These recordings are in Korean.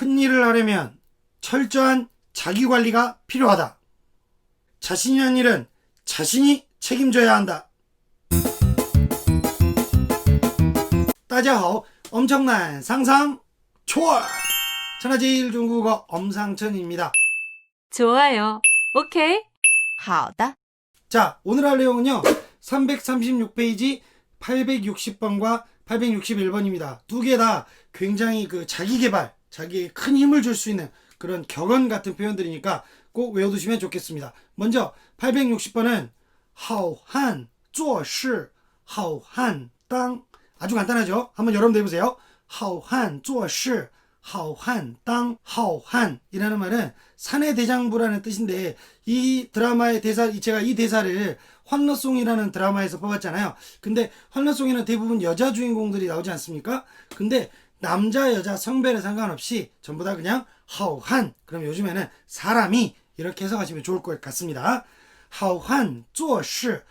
큰 일을 하려면 철저한 자기 관리가 필요하다. 자신이 한 일은 자신이 책임져야 한다. 따자하오 엄청난 상상 초월 천하제일 중국어 엄상천입니다. 좋아요. 오케이. 好的. 자, 오늘 할 내용은요. 336페이지 860번과 861번입니다. 두 개 다 굉장히 그 자기 개발 자기에게 큰 힘을 줄 수 있는 그런 격언 같은 표현들이니까 꼭 외워두시면 좋겠습니다. 먼저 860번은 하오한 쪼시 하오한 땅 아주 간단하죠? 한번 여러분들 해보세요. 하오한 쪼시 하오한 땅 하오한이라는 말은 산의 대장부라는 뜻인데 이 드라마의 대사 제가 이 대사를 환러송이라는 드라마에서 뽑았잖아요. 근데 환러송에는 대부분 여자 주인공들이 나오지 않습니까? 근데 남자 여자 성별에 상관없이 전부 다 그냥 하오한 그럼 요즘에는 사람이 이렇게 해석하시면 좋을 것 같습니다. 하오한 做事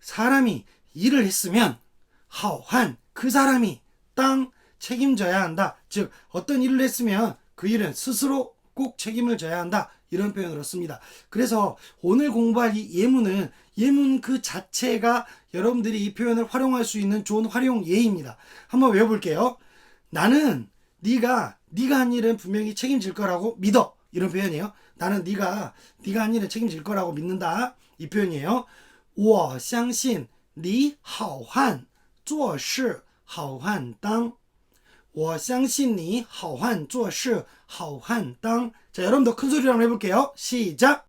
사람이 일을 했으면 하오한 그 사람이 땅 책임져야 한다. 즉 어떤 일을 했으면 그 일은 스스로 꼭 책임을 져야 한다. 이런 표현으로 씁니다. 그래서 오늘 공부할 이 예문은 예문 그 자체가 여러분들이 이 표현을 활용할 수 있는 좋은 활용 예입니다. 한번 외워볼게요. 나는 네가 네가 한 일은 분명히 책임질 거라고 믿어. 이런 표현이에요. 나는 네가 네가 한 일은 책임질 거라고 믿는다. 이 표현이에요. 我相信你好汉做事好汉当.我相信你好汉做事好汉当. 자, 여러분도 큰 소리로 한번 해볼게요. 시작.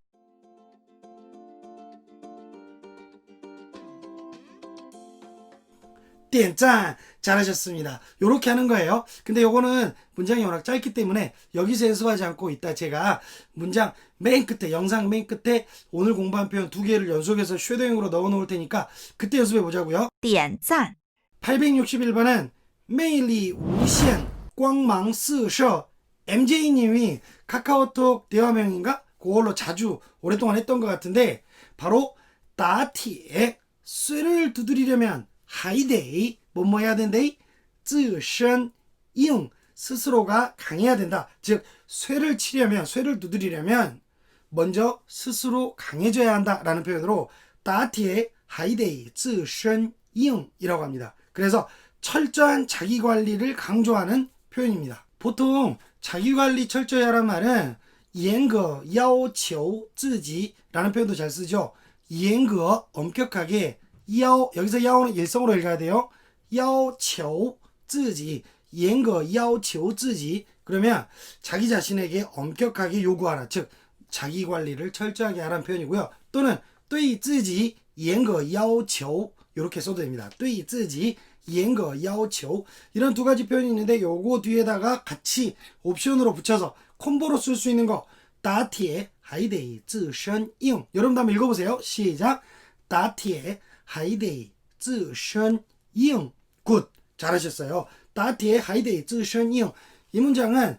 띠엔짠 잘하셨습니다. 요렇게 하는 거예요. 근데 요거는 문장이 워낙 짧기 때문에 여기서 연습하지 않고 이따 제가 문장 맨 끝에 영상 맨 끝에 오늘 공부한 표현 두 개를 연속해서 쉐도잉으로 넣어 놓을 테니까 그때 연습해 보자고요. 点赞， 861번은 메일이 우시엔 꽝망 스셔 MJ님이 카카오톡 대화명인가? 그걸로 자주 오랫동안 했던 것 같은데 바로 따티에 쇠를 두드리려면 하이데이 뭐뭐 해야 된대? 自身 잉 스스로가 강해야 된다. 즉 쇠를 치려면 쇠를 두드리려면 먼저 스스로 강해져야 한다라는 표현으로 따티에 하이데이 自身 잉이라고 합니다. 그래서 철저한 자기 관리를 강조하는 표현입니다. 보통 자기 관리 철저히 하란 말은 严格要求自己라는 표현도 잘 쓰죠. 严格 엄격하게 要 여기서 야오는 일성으로 읽어야 돼요. 要求自己严格要求自己그러면 자기 자신에게 엄격하게 요구하라. 즉 자기 관리를 철저하게 하라는 표현이고요. 또는 对自己严格要求 이렇게 써도 됩니다. 对自己严格要求 이런 두 가지 표현이 있는데 요거 뒤에다가 같이 옵션으로 붙여서 콤보로 쓸 수 있는 거 따티에 하이데이 自身잉 여러분도 한번 읽어보세요. 시작 따티에 하이데이 自身잉 굿 잘하셨어요. 따티에 하이데이 自身잉 이 문장은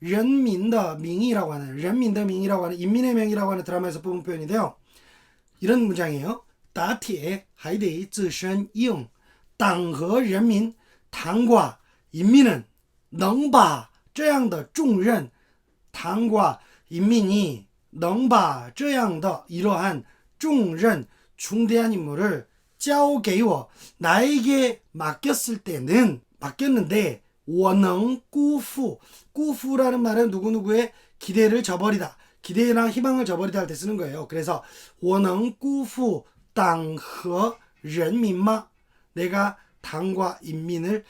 人民的名义라고 하는 人民的名义라고 하는 인민의 명이라고 하는 드라마에서 뽑은 표현인데요. 이런 문장이에요. 打铁还得自身硬，党和人民，당과 인민은 能把这样的重任，당과 인민이 能把这样的 이러한 重任 중대한 임무를 짜오 게이워 나에게 맡겼을 때는 맡겼는데 원능 꾸후. 꾸후라는 말은 누구누구의 기대를 저버리다 기대랑 희망을 저버리다 할 때 쓰는 거예요. 그래서 원능 꾸후 당허 런민마. 내가 당과 인민을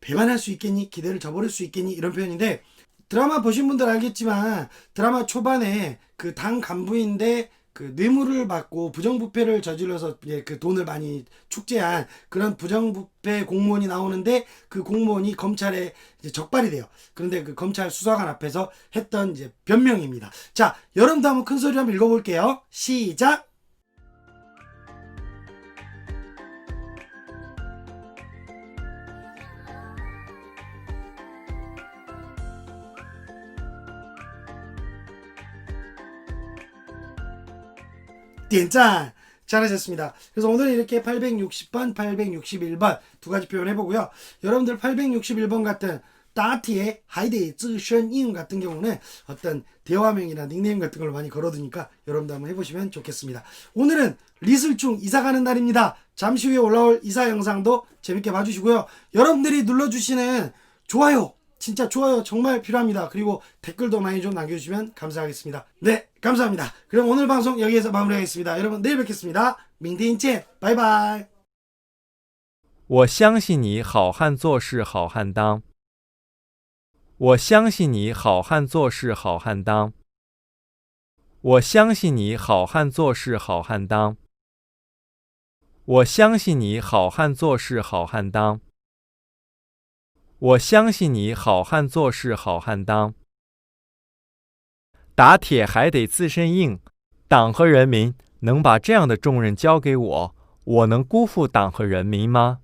배반할 수 있겠니? 기대를 저버릴 수 있겠니? 이런 표현인데 드라마 보신 분들 알겠지만 드라마 초반에 그 당 간부인데 그 뇌물을 받고 부정부패를 저질러서 이제 그 돈을 많이 축제한 그런 부정부패 공무원이 나오는데 그 공무원이 검찰에 이제 적발이 돼요. 그런데 그 검찰 수사관 앞에서 했던 이제 변명입니다. 자, 여러분도 한번 큰 소리로 한번 읽어볼게요. 시작. 点赞 잘하셨습니다. 그래서 오늘 이렇게 860번, 861번 두 가지 표현 해 보고요. 여러분들 861번 같은 따티에 하이데이 쯔션잉 같은 경우는 어떤 대화명이나 닉네임 같은 걸 많이 걸어두니까 여러분도 한번 해보시면 좋겠습니다. 오늘은 리슬중 이사 가는 날입니다. 잠시 후에 올라올 이사 영상도 재밌게 봐주시고요. 여러분들이 눌러주시는 좋아요 진짜 좋아요 정말 필요합니다. 그리고 댓글도 많이 좀 남겨주시면 감사하겠습니다. 네 감사합니다. 그럼 오늘 방송 여기에서 마무리하겠습니다. 여러분 내일 뵙겠습니다. 민틴见 바이바이 我相信你好汉做事好汉当。我相信你好汉做事好汉当。我相信你好汉做事好汉当。我相信你好汉做事好汉当。我相信你好汉做事好汉当。 打铁还得自身硬，党和人民能把这样的重任交给我，我能辜负党和人民吗？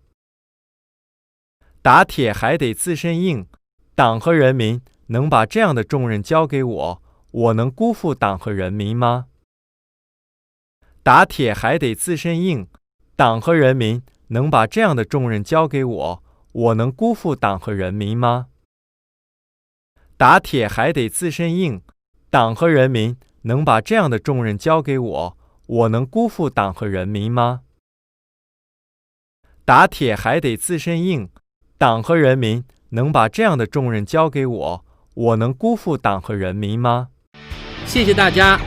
打铁还得自身硬，党和人民能把这样的重任交给我，我能辜负党和人民吗？打铁还得自身硬，党和人民能把这样的重任交给我，我能辜负党和人民吗？打铁还得自身硬，党和人民能把这样的重任交给我，我能辜负党和人民吗？打铁还得自身硬。党和人民能把这样的重任交给我，我能辜负党和人民吗？谢谢大家，